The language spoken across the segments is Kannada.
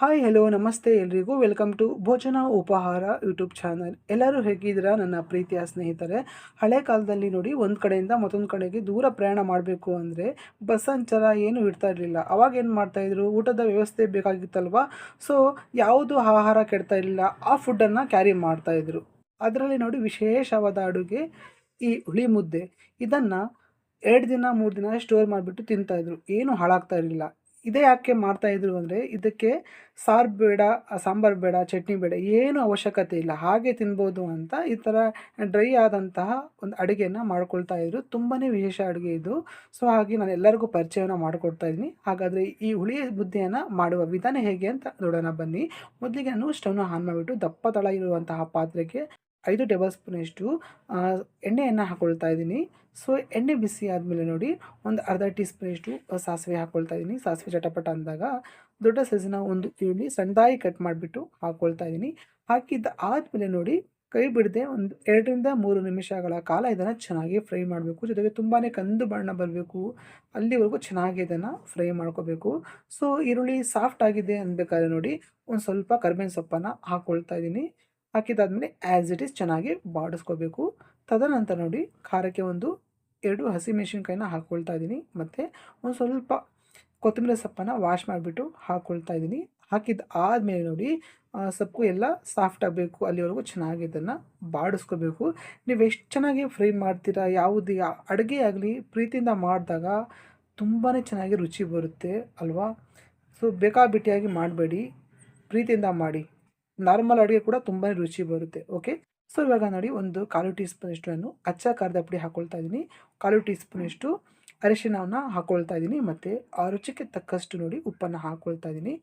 ಹಾಯ್ ಹಲೋ ನಮಸ್ತೆ ಎಲ್ರಿಗೂ. ವೆಲ್ಕಮ್ ಟು ಭೋಜನ ಉಪಹಾರ ಯೂಟ್ಯೂಬ್ ಚಾನಲ್ ಎಲ್ಲರೂ ಹೇಗಿದ್ದೀರಾ? ನನ್ನ ಪ್ರೀತಿಯ ಸ್ನೇಹಿತರೆ, ಹಳೆ ಕಾಲದಲ್ಲಿ ನೋಡಿ ಒಂದು ಕಡೆಯಿಂದ ಮತ್ತೊಂದು ಕಡೆಗೆ ದೂರ ಪ್ರಯಾಣ ಮಾಡಬೇಕು ಅಂದರೆ ಬಸ್ ಸಂಚಾರ ಏನು ಇರ್ತಾ ಇರಲಿಲ್ಲ. ಅವಾಗ ಏನು ಮಾಡ್ತಾಯಿದ್ರು ಊಟದ ವ್ಯವಸ್ಥೆ ಬೇಕಾಗಿತ್ತಲ್ವ? ಸೊ ಯಾವುದು ಆಹಾರ ಕೆಡ್ತಾ ಇರಲಿಲ್ಲ. ಆ ಫುಡ್ಡನ್ನು ಕ್ಯಾರಿ ಮಾಡ್ತಾಯಿದ್ರು ಅದರಲ್ಲಿ ನೋಡಿ ವಿಶೇಷವಾದ ಅಡುಗೆ ಈ ಹುಳಿ ಮುದ್ದೆ. ಇದನ್ನು ಎರಡು ದಿನ, ಮೂರು ದಿನ ಸ್ಟೋರ್ ಮಾಡಿಬಿಟ್ಟು ತಿಂತಾಯಿದ್ರು ಏನು ಹಾಳಾಗ್ತಾ ಇರಲಿಲ್ಲ. ಇದೇ ಯಾಕೆ ಮಾಡ್ತಾಯಿದ್ರು ಅಂದರೆ ಇದಕ್ಕೆ ಸಾರು ಬೇಡ, ಸಾಂಬಾರು ಬೇಡ, ಚಟ್ನಿ ಬೇಡ, ಏನು ಅವಶ್ಯಕತೆ ಇಲ್ಲ. ಹಾಗೆ ತಿನ್ಬೋದು ಅಂತ ಈ ಥರ ಡ್ರೈ ಆದಂತಹ ಒಂದು ಅಡುಗೆನ ಮಾಡ್ಕೊಳ್ತಾ ಇದ್ರು. ತುಂಬಾ ವಿಶೇಷ ಅಡುಗೆ ಇದು. ಸೊ, ಹಾಗೆ ನಾನು ಎಲ್ಲರಿಗೂ ಪರಿಚಯನ ಮಾಡಿಕೊಡ್ತಾ ಇದ್ದೀನಿ. ಹಾಗಾದರೆ ಈ ಹುಳಿ ಮುದ್ದೆಯನ್ನು ಮಾಡುವ ವಿಧಾನ ಹೇಗೆ ಅಂತ ನೋಡೋಣ ಬನ್ನಿ. ಮೊದಲಿಗೆ ನಾನು ಸ್ಟವ್ನ ಆನ್ ಮಾಡಿಬಿಟ್ಟು ದಪ್ಪ ತಳ ಇರುವಂತಹ ಪಾತ್ರೆಗೆ ಐದು ಟೇಬಲ್ ಸ್ಪೂನಷ್ಟು ಎಣ್ಣೆಯನ್ನು ಹಾಕ್ಕೊಳ್ತಾ ಇದ್ದೀನಿ. ಸೊ, ಎಣ್ಣೆ ಬಿಸಿ ಆದಮೇಲೆ ನೋಡಿ, ಒಂದು ಅರ್ಧ ಟೀ ಸ್ಪೂನಷ್ಟು ಸಾಸಿವೆ ಹಾಕ್ಕೊಳ್ತಾ ಇದ್ದೀನಿ. ಸಾಸಿವೆ ಚಟಪಟ ಅಂದಾಗ ದೊಡ್ಡ ಸೈಜಿನ ಒಂದು ಈರುಳ್ಳಿ ಸಣ್ಣದಾಗಿ ಕಟ್ ಮಾಡಿಬಿಟ್ಟು ಹಾಕ್ಕೊಳ್ತಾ ಇದ್ದೀನಿ. ಹಾಕಿದ್ದ ಆದಮೇಲೆ ನೋಡಿ, ಕೈ ಬಿಡದೆ ಒಂದು ಎರಡರಿಂದ ಮೂರು ನಿಮಿಷಗಳ ಕಾಲ ಇದನ್ನು ಚೆನ್ನಾಗಿ ಫ್ರೈ ಮಾಡಬೇಕು. ಜೊತೆಗೆ ತುಂಬಾ ಕಂದು ಬಣ್ಣ ಬರಬೇಕು. ಅಲ್ಲಿವರೆಗೂ ಚೆನ್ನಾಗಿ ಇದನ್ನು ಫ್ರೈ ಮಾಡ್ಕೋಬೇಕು. ಸೊ, ಈರುಳ್ಳಿ ಸಾಫ್ಟ್ ಆಗಿದೆ ಅನ್ಬೇಕಾದ್ರೆ ನೋಡಿ, ಒಂದು ಸ್ವಲ್ಪ ಕರ್ಬೇವಿನ ಸೊಪ್ಪನ್ನು ಹಾಕ್ಕೊಳ್ತಾ ಇದ್ದೀನಿ. ಹಾಕಿದಾದ್ಮೇಲೆ ಆ್ಯಸ್ ಇಟ್ ಈಸ್ ಚೆನ್ನಾಗಿ ಬಾಡಿಸ್ಕೋಬೇಕು. ತದನಂತರ ನೋಡಿ ಖಾರಕ್ಕೆ ಒಂದು ಎರಡು ಹಸಿಮೆಣಸಿನ್ಕಾಯಿನ ಹಾಕ್ಕೊಳ್ತಾ ಇದ್ದೀನಿ. ಮತ್ತು ಒಂದು ಸ್ವಲ್ಪ ಕೊತ್ತಂಬರಿ ಸೊಪ್ಪನ್ನು ವಾಶ್ ಮಾಡಿಬಿಟ್ಟು ಹಾಕ್ಕೊಳ್ತಾ ಇದ್ದೀನಿ. ಹಾಕಿದ ಆದಮೇಲೆ ನೋಡಿ ಸೊಪ್ಪು ಎಲ್ಲ ಸಾಫ್ಟ್ ಆಗಬೇಕು. ಅಲ್ಲಿವರೆಗೂ ಚೆನ್ನಾಗಿ ಇದನ್ನು ಬಾಡಿಸ್ಕೋಬೇಕು. ನೀವು ಎಷ್ಟು ಚೆನ್ನಾಗಿ ಫ್ರೈ ಮಾಡ್ತೀರಾ, ಯಾವುದು ಅಡುಗೆ ಆಗಲಿ, ಪ್ರೀತಿಯಿಂದ ಮಾಡಿದಾಗ ತುಂಬಾ ಚೆನ್ನಾಗಿ ರುಚಿ ಬರುತ್ತೆ, ಅಲ್ವಾ? ಸೊ ಬೇಕಾಬಿಟ್ಟಿಯಾಗಿ ಮಾಡಬೇಡಿ. ಪ್ರೀತಿಯಿಂದ ಮಾಡಿ. ನಾರ್ಮಲ್ ಅಡುಗೆ ಕೂಡ ತುಂಬಾ ರುಚಿ ಬರುತ್ತೆ ಓಕೆ ಸೊ ಇವಾಗ ನೋಡಿ ಒಂದು ಕಾಲು ಟೀ ಸ್ಪೂನಷ್ಟು ನಾನು ಅಚ್ಚ ಖಾರದ ಪುಡಿ ಹಾಕೊಳ್ತಾ ಇದ್ದೀನಿ. ಕಾಲು ಟೀ ಸ್ಪೂನಷ್ಟು ಅರಿಶಿಣವನ್ನು ಹಾಕ್ಕೊಳ್ತಾ ಇದ್ದೀನಿ ಮತ್ತು ಆ ರುಚಿಗೆ ತಕ್ಕಷ್ಟು ನೋಡಿ ಉಪ್ಪನ್ನು ಹಾಕ್ಕೊಳ್ತಾ ಇದ್ದೀನಿ.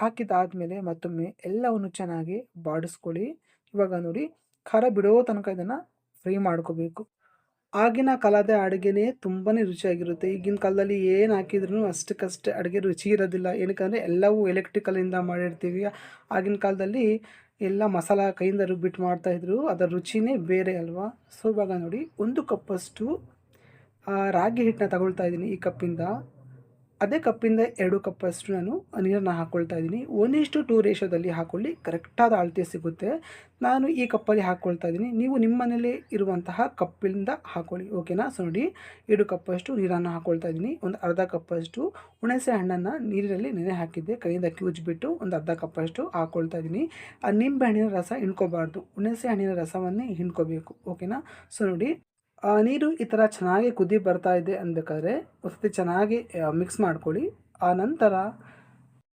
ಹಾಕಿದಾದಮೇಲೆ ಮತ್ತೊಮ್ಮೆ ಎಲ್ಲವನ್ನು ಚೆನ್ನಾಗಿ ಬಾಡಿಸ್ಕೊಳ್ಳಿ. ಇವಾಗ ನೋಡಿ ಖಾರ ಬಿಡೋ ತನಕ ಇದನ್ನು ಫ್ರೈ ಮಾಡ್ಕೋಬೇಕು. ಆಗಿನ ಕಾಲದ ಅಡುಗೆನೇ ತುಂಬಾ ರುಚಿಯಾಗಿರುತ್ತೆ. ಈಗಿನ ಕಾಲದಲ್ಲಿ ಏನು ಹಾಕಿದ್ರೂ ಅಷ್ಟಕ್ಕಷ್ಟೇ ಅಡುಗೆ ರುಚಿ ಇರೋದಿಲ್ಲ. ಏನಕ್ಕಂದರೆ ಎಲ್ಲವೂ ಎಲೆಕ್ಟ್ರಿಕಲಿಂದ ಮಾಡಿರ್ತೀವಿ. ಆಗಿನ ಕಾಲದಲ್ಲಿ ಎಲ್ಲ ಮಸಾಲ ಕೈಯಿಂದ ರುಬ್ಬಿಟ್ಟು ಮಾಡ್ತಾಯಿದ್ರು ಅದರ ರುಚಿನೇ ಬೇರೆ ಅಲ್ವಾ? ಸೊ ಇವಾಗ ನೋಡಿ, ಒಂದು ಕಪ್ಪಷ್ಟು ರಾಗಿ ಹಿಟ್ಟನ್ನ ತಗೊಳ್ತಾ ಇದ್ದೀನಿ ಈ ಕಪ್ಪಿಂದ. ಅದೇ ಕಪ್ಪಿಂದ ಎರಡು ಕಪ್ಪಷ್ಟು ನಾನು ನೀರನ್ನು ಹಾಕ್ಕೊಳ್ತಾ ಇದ್ದೀನಿ. ಒನ್ ಇಷ್ಟು ಟೂ ರೇಷೋದಲ್ಲಿ ಹಾಕ್ಕೊಳ್ಳಿ ಕರೆಕ್ಟಾದ ಅಳತೆ ಸಿಗುತ್ತೆ. ನಾನು ಈ ಕಪ್ಪಲ್ಲಿ ಹಾಕ್ಕೊಳ್ತಾ ಇದ್ದೀನಿ. ನೀವು ನಿಮ್ಮ ಮನೇಲಿ ಇರುವಂತಹ ಕಪ್ಪಿಂದ ಹಾಕ್ಕೊಳ್ಳಿ ಓಕೆನಾ ಸೊ ನೋಡಿ, ಎರಡು ಕಪ್ಪಷ್ಟು ನೀರನ್ನು ಹಾಕ್ಕೊಳ್ತಾ ಇದ್ದೀನಿ. ಒಂದು ಅರ್ಧ ಕಪ್ಪಷ್ಟು ಹುಣಸೆ ಹಣ್ಣನ್ನು ನೀರಿನಲ್ಲಿ ನೆನೆ ಹಾಕಿದ್ದೆ. ಕೈಯಿಂದ ಕ್ಯೂಜ್ಬಿಟ್ಟು ಒಂದು ಅರ್ಧ ಕಪ್ಪಷ್ಟು ಹಾಕ್ಕೊಳ್ತಾ ಇದ್ದೀನಿ. ಆ ನಿಂಬೆ ಹಣ್ಣಿನ ರಸ ಹಿಂಡ್ಕೋಬಾರ್ದು. ಹುಣಸೆ ಹಣ್ಣಿನ ರಸವನ್ನೇ ಹಿಂಡ್ಕೋಬೇಕು ಓಕೆನಾ ಸೊ ನೋಡಿ ನೀರು ಈ ಥರ ಚೆನ್ನಾಗಿ ಕುದಿ ಬರ್ತಾ ಇದೆ ಅನ್ಬೇಕಾದ್ರೆ ಒಂದು ಚೆನ್ನಾಗಿ ಮಿಕ್ಸ್ ಮಾಡ್ಕೊಳ್ಳಿ. ಆ ನಂತರ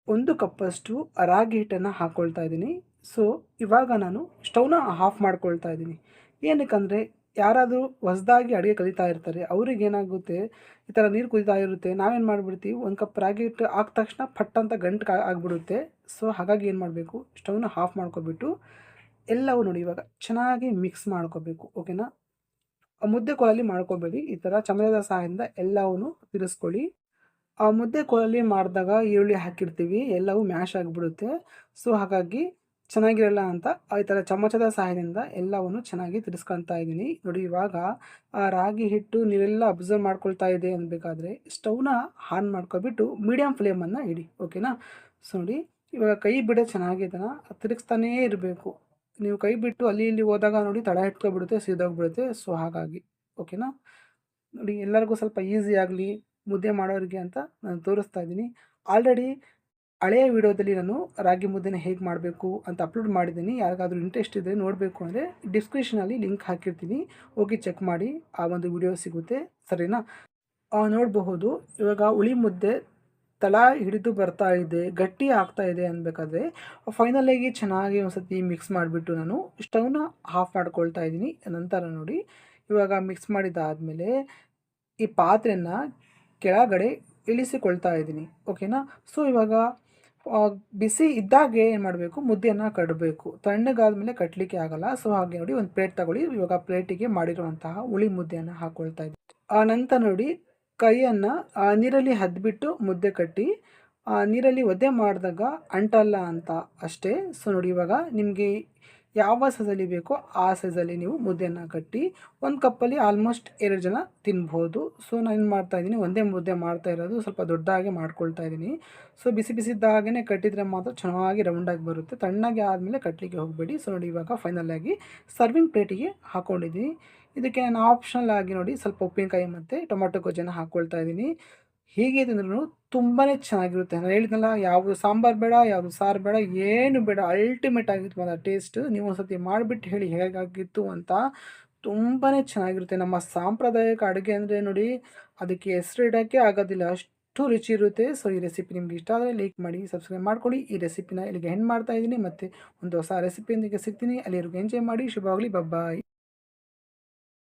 ಒಂದು ಕಪ್ಪಷ್ಟು ರಾಗಿ ಹಿಟ್ಟನ್ನು ಹಾಕ್ಕೊಳ್ತಾ ಇದ್ದೀನಿ. ಸೊ ಇವಾಗ ನಾನು ಸ್ಟೌನ ಆಫ್ ಮಾಡ್ಕೊಳ್ತಾ ಇದ್ದೀನಿ. ಏನಕ್ಕಂದರೆ ಯಾರಾದರೂ ಹೊಸದಾಗಿ ಅಡುಗೆ ಕಲಿತಾ ಇರ್ತಾರೆ, ಅವ್ರಿಗೆ ಏನಾಗುತ್ತೆ, ಈ ಥರ ನೀರು ಕುದಿತಾ ಇರುತ್ತೆ, ನಾವೇನು ಮಾಡಿಬಿಡ್ತೀವಿ, ಒಂದು ಕಪ್ ರಾಗಿ ಹಿಟ್ಟು ಹಾಕಿದ ತಕ್ಷಣ ಪಟ್ ಅಂತ ಗಂಟು ಆಗಿಬಿಡುತ್ತೆ. ಸೊ ಹಾಗಾಗಿ ಏನು ಮಾಡಬೇಕು, ಸ್ಟವ್ನ ಆಫ್ ಮಾಡ್ಕೊಬಿಟ್ಟು ಎಲ್ಲವೂ ನೋಡಿ ಇವಾಗ ಚೆನ್ನಾಗಿ ಮಿಕ್ಸ್ ಮಾಡ್ಕೋಬೇಕು ಓಕೆನಾ ಮುದ್ದೆ ಕೋಲಲ್ಲಿ ಮಾಡ್ಕೋಬೇಡಿ. ಈ ಥರ ಚಮಚದ ಸಹಾಯದಿಂದ ಎಲ್ಲವನ್ನು ತಿರ್ಸ್ಕೊಳ್ಳಿ. ಆ ಮುದ್ದೆ ಕೋಲಲ್ಲಿ ಮಾಡಿದಾಗ ಈರುಳ್ಳಿ ಹಾಕಿರ್ತೀವಿ. ಎಲ್ಲವೂ ಮ್ಯಾಶ್ ಆಗಿಬಿಡುತ್ತೆ. ಸೊ, ಹಾಗಾಗಿ ಚೆನ್ನಾಗಿರಲ್ಲ ಅಂತ ಈ ಥರ ಚಮಚದ ಸಹಾಯದಿಂದ ಎಲ್ಲವನ್ನು ಚೆನ್ನಾಗಿ ತಿರ್ಸ್ಕೊತಾ ಇದ್ದೀನಿ. ನೋಡಿ, ಇವಾಗ ಆ ರಾಗಿ ಹಿಟ್ಟು ನೀರೆಲ್ಲ ಅಬ್ಸರ್ವ್ ಮಾಡ್ಕೊಳ್ತಾ ಇದೆ ಅನ್ಬೇಕಾದ್ರೆ ಸ್ಟವ್ನ ಆನ್ ಮಾಡ್ಕೊಬಿಟ್ಟು ಮೀಡಿಯಮ್ ಫ್ಲೇಮನ್ನು ಇಡಿ. ಓಕೆನಾ? ಸೊ, ನೋಡಿ, ಇವಾಗ ಕೈ ಬಿಡೋ ಚೆನ್ನಾಗಿದ್ದಾನ ತಿರುಗಿಸ್ತಾನೇ ಇರಬೇಕು. ನೀವು ಕೈ ಬಿಟ್ಟು ಅಲ್ಲಿ ಇಲ್ಲಿ ಹೋದಾಗ ನೋಡಿ ತಡ ಇಟ್ಕೊಬಿಡುತ್ತೆ ಸೀದೋಗ್ಬಿಡುತ್ತೆ. ಸೊ ಹಾಗಾಗಿ ಓಕೆನಾ ನೋಡಿ, ಎಲ್ಲರಿಗೂ ಸ್ವಲ್ಪ ಈಸಿ ಆಗಲಿ, ಮುದ್ದೆ ಮಾಡೋರಿಗೆ ಅಂತ ನಾನು ತೋರಿಸ್ತಾ ಇದ್ದೀನಿ. ಆಲ್ರೆಡಿ ಹಳೆಯ ವಿಡಿಯೋದಲ್ಲಿ ನಾನು ರಾಗಿ ಮುದ್ದೆನ ಹೇಗೆ ಮಾಡಬೇಕು ಅಂತ ಅಪ್ಲೋಡ್ ಮಾಡಿದ್ದೀನಿ. ಯಾರಿಗಾದ್ರೂ ಇಂಟ್ರೆಸ್ಟ್ ಇದ್ದರೆ ನೋಡಬೇಕು ಅಂದರೆ ಡಿಸ್ಕ್ರಿಪ್ಷನಲ್ಲಿ ಲಿಂಕ್ ಹಾಕಿರ್ತೀನಿ. ಹೋಗಿ ಚೆಕ್ ಮಾಡಿ, ಆ ಒಂದು ವಿಡಿಯೋ ಸಿಗುತ್ತೆ. ಸರಿನಾ? ನೋಡಬಹುದು, ಇವಾಗ ಹುಳಿ ಮುದ್ದೆ ತಳ ಹಿಡಿದು ಬರ್ತಾ ಇದೆ, ಗಟ್ಟಿ ಆಗ್ತಾ ಇದೆ ಅನ್ಬೇಕಾದ್ರೆ ಫೈನಲಾಗಿ ಚೆನ್ನಾಗಿ ಒಂದ್ಸತಿ ಮಿಕ್ಸ್ ಮಾಡಿಬಿಟ್ಟು ನಾನು ಸ್ಟವ್ನ ಆಫ್ ಮಾಡ್ಕೊಳ್ತಾ ಇದ್ದೀನಿ. ನಂತರ ನೋಡಿ, ಇವಾಗ ಮಿಕ್ಸ್ ಮಾಡಿದ್ದಾದಮೇಲೆ ಈ ಪಾತ್ರೆನ ಕೆಳಗಡೆ ಇಳಿಸಿಕೊಳ್ತಾ ಇದ್ದೀನಿ. ಓಕೆನಾ ಸೊ ಇವಾಗ ಬಿಸಿ ಇದ್ದಾಗೆ ಏನು ಮಾಡಬೇಕು? ಮುದ್ದೆಯನ್ನು ಕಟ್ಟಬೇಕು ತಣ್ಣಗಾದ್ಮೇಲೆ ಕಟ್ಟಲಿಕ್ಕೆ ಆಗಲ್ಲ. ಸೊ ಹಾಗೆ ನೋಡಿ ಒಂದು ಪ್ಲೇಟ್ ತಗೊಳ್ಳಿ. ಇವಾಗ ಪ್ಲೇಟಿಗೆ ಮಾಡಿರುವಂತಹ ಹುಳಿ ಮುದ್ದೆಯನ್ನು ಹಾಕ್ಕೊಳ್ತಾ ಇದ್ದೀನಿ. ಆ, ನಂತರ ನೋಡಿ ಕೈಯನ್ನು ಆ ನೀರಲ್ಲಿ ಹದ್ಬಿಟ್ಟು ಮುದ್ದೆ ಕಟ್ಟಿ, ಆ ನೀರಲ್ಲಿ ಒದ್ದೆ ಮಾಡಿದಾಗ ಅಂಟಲ್ಲ ಅಂತ ಅಷ್ಟೇ. ಸೊ ನೋಡಿ ಇವಾಗ ನಿಮಗೆ ಯಾವ ಸೈಜಲ್ಲಿ ಬೇಕೋ ಆ ಸೈಜಲ್ಲಿ ನೀವು ಮುದ್ದೆಯನ್ನು ಕಟ್ಟಿ, ಒಂದು ಕಪ್ಪಲ್ಲಿ ಆಲ್ಮೋಸ್ಟ್ ಎರಡು ಜನ ತಿನ್ಬೋದು. ಸೊ ನಾನು ಏನು ಮಾಡ್ತಾಯಿದ್ದೀನಿ ಒಂದೇ ಮುದ್ದೆ ಮಾಡ್ತಾ ಇರೋದು, ಸ್ವಲ್ಪ ದೊಡ್ಡದಾಗೆ ಮಾಡ್ಕೊಳ್ತಾ ಇದ್ದೀನಿ. ಸೊ ಬಿಸಿ ಬಿಸಿದ್ದಾಗೇ ಕಟ್ಟಿದರೆ ಮಾತ್ರ ಚೆನ್ನಾಗಿ ರೌಂಡಾಗಿ ಬರುತ್ತೆ. ತಣ್ಣಗೆ ಆದಮೇಲೆ ಕಟ್ಟಲಿಕ್ಕೆ ಹೋಗಬೇಡಿ. ಸೊ ನೋಡಿ ಇವಾಗ ಫೈನಲ್ ಆಗಿ ಸರ್ವಿಂಗ್ ಪ್ಲೇಟಿಗೆ ಹಾಕ್ಕೊಂಡಿದ್ದೀನಿ ಇದಕ್ಕೆ ನಾನು ಆಪ್ಷನಲ್ ಆಗಿ ನೋಡಿ ಸ್ವಲ್ಪ ಉಪ್ಪಿನಕಾಯಿ ಮತ್ತು ಟೊಮೆಟೊ ಗೊಜ್ಜನ್ನು ಹಾಕ್ಕೊಳ್ತಾ ಇದ್ದೀನಿ. ಹೀಗೆ ತಿಂದ್ರೂ ತುಂಬಾ ಚೆನ್ನಾಗಿರುತ್ತೆ. ನಾನು ಹೇಳಿದ್ನಲ್ಲ, ಯಾವುದು ಸಾಂಬಾರು ಬೇಡ, ಯಾವುದು ಸಾರು ಬೇಡ, ಏನು ಬೇಡ ಅಲ್ಟಿಮೇಟ್ ಆಗಿತ್ತು ಅದರ ಟೇಸ್ಟ್ ನೀವು ಒಂದ್ಸತಿ ಮಾಡಿಬಿಟ್ಟು ಹೇಳಿ ಹೇಗಾಗಿತ್ತು ಅಂತ ತುಂಬಾ ಚೆನ್ನಾಗಿರುತ್ತೆ. ನಮ್ಮ ಸಾಂಪ್ರದಾಯಿಕ ಅಡುಗೆ ಅಂದರೆ ನೋಡಿ, ಅದಕ್ಕೆ ಹೆಸರು ಇಡೋಕ್ಕೆ ಆಗೋದಿಲ್ಲ. ಅಷ್ಟು ರುಚಿ ಇರುತ್ತೆ. ಸೊ ಈ ರೆಸಿಪಿ ನಿಮ್ಗೆ ಇಷ್ಟ ಆದರೆ ಲೈಕ್ ಮಾಡಿ ಸಬ್ಸ್ಕ್ರೈಬ್ ಮಾಡ್ಕೊಳ್ಳಿ. ಈ ರೆಸಿಪಿನ ಇಲ್ಲಿಗೆ ಹೆಣ್ಣು ಮಾಡ್ತಾ ಇದ್ದೀನಿ. ಮತ್ತು ಒಂದು ಹೊಸ ರೆಸಿಪಿಯೊಂದಿಗೆ ಸಿಗ್ತೀನಿ. ಅಲ್ಲಿವರೆಗೂ ಎಂಜಾಯ್ ಮಾಡಿ. ಶುಭವಾಗಲಿ. ಬಬ್ಬಾಯ್